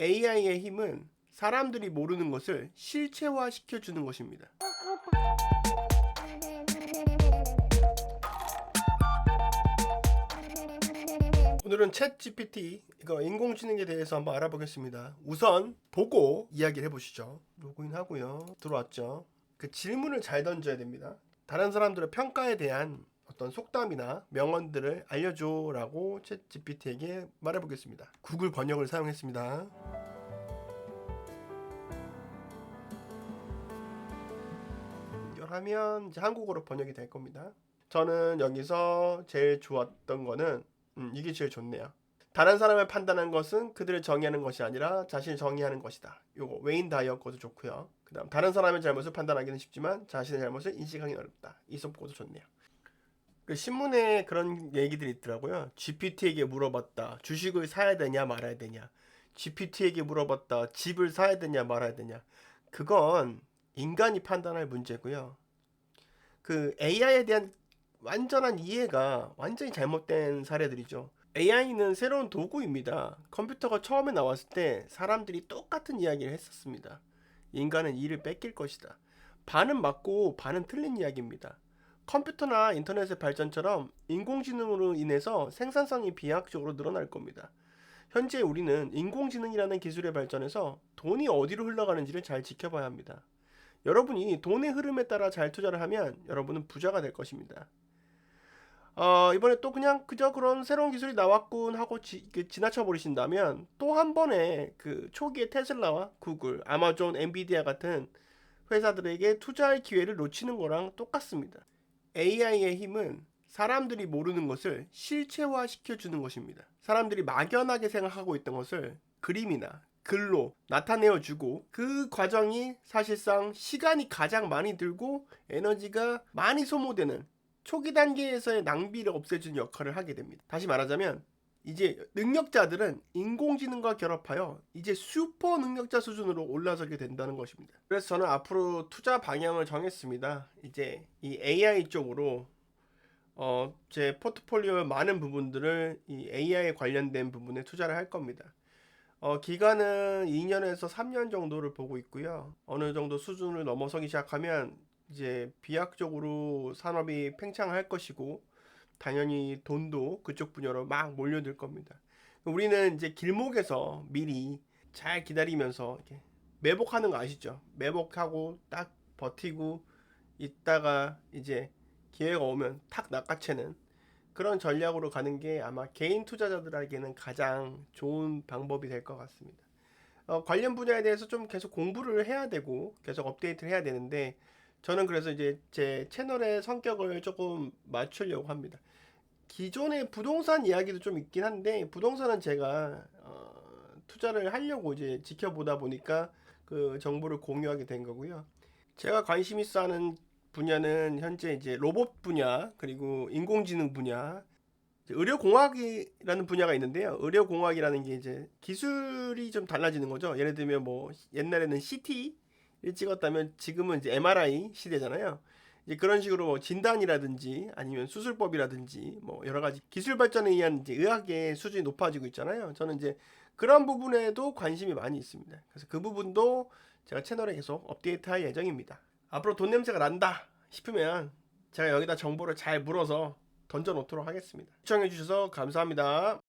AI의 힘은 사람들이 모르는 것을 실체화 시켜 주는 것입니다. 오늘은 챗 GPT 이거 인공지능에 대해서 한번 알아보겠습니다. 우선 보고 이야기를 해보시죠. 로그인 하고요. 들어왔죠. 그 질문을 잘 던져야 됩니다. 다른 사람들의 평가에 대한 어떤 속담이나 명언들을 알려줘라고 챗 GPT에게 말해보겠습니다. 구글 번역을 사용했습니다. 연결하면 이제 한국어로 번역이 될 겁니다. 저는 여기서 제일 좋았던 거는 음, 이게 제일 좋네요. 다른 사람을 판단하는 것은 그들을 정의하는 것이 아니라 자신을 정의하는 것이다. 요거 웨인 다이어 거도 좋고요. 그다음 다른 사람의 잘못을 판단하기는 쉽지만 자신의 잘못을 인식하기 어렵다. 이솝 거도 좋네요. 그 신문에 그런 얘기들이 있더라고요. GPT에게 물어봤다. 주식을 사야 되냐 말아야 되냐. GPT에게 물어봤다. 집을 사야 되냐 말아야 되냐. 그건 인간이 판단할 문제고요. 그 AI에 대한 완전한 이해가 완전히 잘못된 사례들이죠. AI는 새로운 도구입니다. 컴퓨터가 처음에 나왔을 때 사람들이 똑같은 이야기를 했었습니다. 인간은 일을 뺏길 것이다. 반은 맞고 반은 틀린 이야기입니다. 컴퓨터나 인터넷의 발전처럼 인공지능으로 인해서 생산성이 비약적으로 늘어날 겁니다. 현재 우리는 인공지능이라는 기술의 발전에서 돈이 어디로 흘러가는지를 잘 지켜봐야 합니다. 여러분이 돈의 흐름에 따라 잘 투자를 하면 여러분은 부자가 될 것입니다. 어, 이번에 또 그냥 그저 그런 새로운 기술이 나왔군 하고 지, 이렇게 지나쳐 버리신다면 또 한 번에 그 초기에 테슬라와 구글, 아마존, 엔비디아 같은 회사들에게 투자할 기회를 놓치는 거랑 똑같습니다. AI의 힘은 사람들이 모르는 것을 실체화 시켜 주는 것입니다. 사람들이 막연하게 생각하고 있던 것을 그림이나 글로 나타내어 주고 그 과정이 사실상 시간이 가장 많이 들고 에너지가 많이 소모되는 초기 단계에서의 낭비를 없애주는 역할을 하게 됩니다. 다시 말하자면 이제 능력자들은 인공지능과 결합하여 이제 슈퍼 능력자 수준으로 올라서게 된다는 것입니다. 그래서 저는 앞으로 투자 방향을 정했습니다. 이제 이 AI 쪽으로 어, 제 포트폴리오의 많은 부분들을 이 AI 관련된 부분에 투자를 할 겁니다. 어, 기간은 2년에서 3년 정도를 보고 있고요. 어느 정도 수준을 넘어서기 시작하면 이제 비약적으로 산업이 팽창할 것이고 당연히 돈도 그쪽 분야로 막 몰려들 겁니다. 우리는 이제 길목에서 미리 잘 기다리면서 매복하는 거 아시죠? 매복하고 딱 버티고 있다가 이제 기회가 오면 탁 낚아채는 그런 전략으로 가는 게 아마 개인 투자자들에게는 가장 좋은 방법이 될 것 같습니다. 어, 관련 분야에 대해서 좀 계속 공부를 해야 되고 계속 업데이트를 해야 되는데 저는 그래서 이제 제 채널의 성격을 조금 맞추려고 합니다. 기존의 부동산 이야기도 좀 있긴 한데 부동산은 제가 어, 투자를 하려고 이제 지켜보다 보니까 그 정보를 공유하게 된 거고요. 제가 관심 있어 하는 분야는 현재 이제 로봇 분야 그리고 인공지능 분야 의료공학이라는 분야가 있는데요. 의료공학이라는 게 이제 기술이 좀 달라지는 거죠. 예를 들면 뭐 옛날에는 CT를 찍었다면 지금은 이제 MRI 시대잖아요. 이제 그런 식으로 뭐 진단이라든지 아니면 수술법이라든지 뭐 여러 가지 기술 발전에 의한 이제 의학의 수준이 높아지고 있잖아요. 저는 이제 그런 부분에도 관심이 많이 있습니다. 그래서 그 부분도 제가 채널에 계속 업데이트할 예정입니다. 앞으로 돈 냄새가 난다 싶으면 제가 여기다 정보를 잘 물어서 던져 놓도록 하겠습니다. 시청해 주셔서 감사합니다.